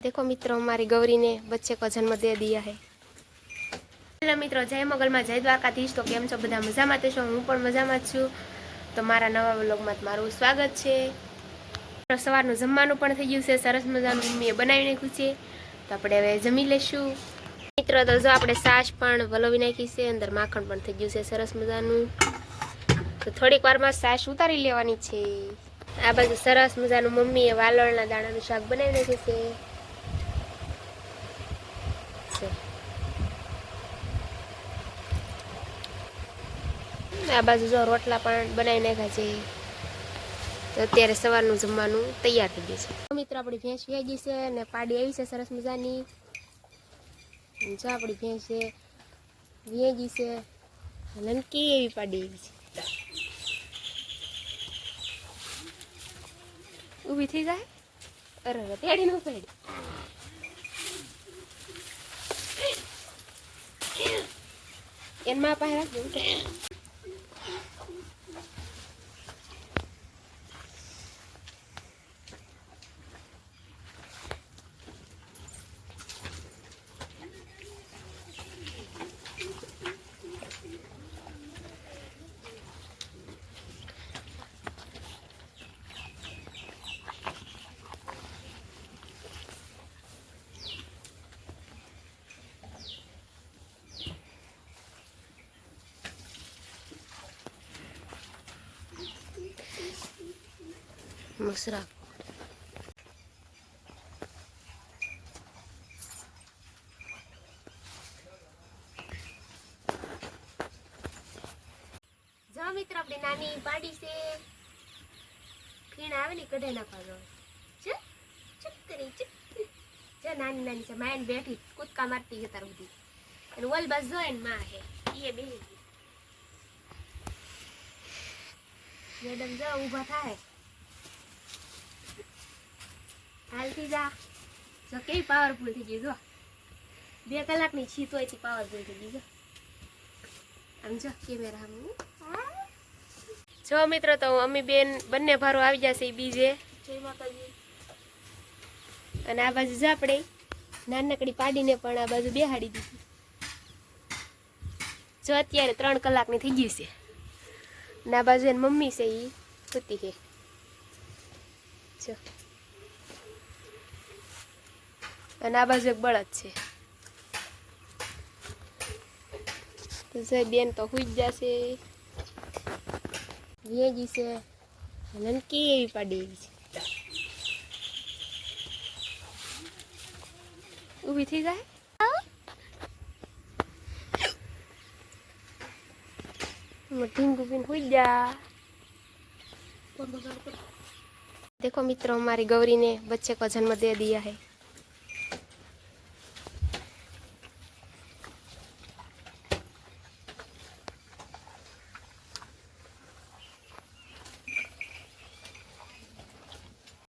देखो मित्रों हमारी गौरी ने बच्चे को जन्म दे दिया है હેલો મિત્રો જય મોગલમાં જય દ્વારકાધીશ તો કેમ છો બધા મજામાં તો છો હું પણ મજામાં જ છું તો મારા નવા વ્લોગમાં તમારું સ્વાગત છે તો સવારનું જમવાનું પણ થઈ ગયું છે સરસ મજાનું મમ્મીએ બનાવી નાખ્યું છે તો આપણે હવે જમી લેશું મિત્રો તો જો આપણે છાશ પણ વલોવી નાખી છે અંદર માખણ પણ થઈ ગયું છે સરસ મજાનું તો થોડીક વારમાં છાશ ઉતારી લેવાની છે આ બાજુ સરસ મજાનું મમ્મીએ વાલોળના દાણાનું શાક બનાવી નાખ્યું છે છે આ બાજુ જો રોટલા પણ બનાવી નાખ્યા છે. તો અત્યારે સવારનું જમવાનું તૈયાર થઈ ગયું છે. મિત્ર, આપણી ભેંસ વેગી છે અને પાડી આવી છે સરસ મજાની. જો આપણી ભેંસ છે વેગી છે નનકી એવી પાડી આવી છે. ઊભી થઈ જાય? અરે તેડી ન પડી એમાં પાસે મસરા જો મિત્ર, આપણી નાની પાડી છે. ફીણ આવે ને કઢાઈ નાખવાનો. છે ચુપ કરી, ચુપ નાની નાની છે માયન બેઠી, કૂદકા મારતી છે તાર બધી અને વલ બસમાં હે એ બેહી મેડમ, જો ઊભા થાય. હાલથી જા જો કેવી પાવરફુલ થઈ ગઈ જો. બે કલાકની છીત હોયથી પાવરફુલ થઈ ગઈ જો. આમ જો કેમેરા જો મિત્રો તો અમી બેન બંને ભારો આવી જશે બીજે. જય માતાજી. અને આ બાજુ જો આપણે નાનકડી પાડીને પણ આ બાજુ બેહાડી દીધી. જો અત્યારે ત્રણ કલાકની થઈ ગઈ છે. ના આ બાજુ એની મમ્મી છે એ સૂતી છે જો. અને આ બાજુ એક બળદ છે તો જય બેન તો હુઈ જ જશે વેગી છે નનકી એવી પાડી એવી છે ઊભી થઈ જાય ઢીંગુ પીને હુઈ જા देखो मित्रों हमारी गौरी ने बच्चे को जन्म दे दिया है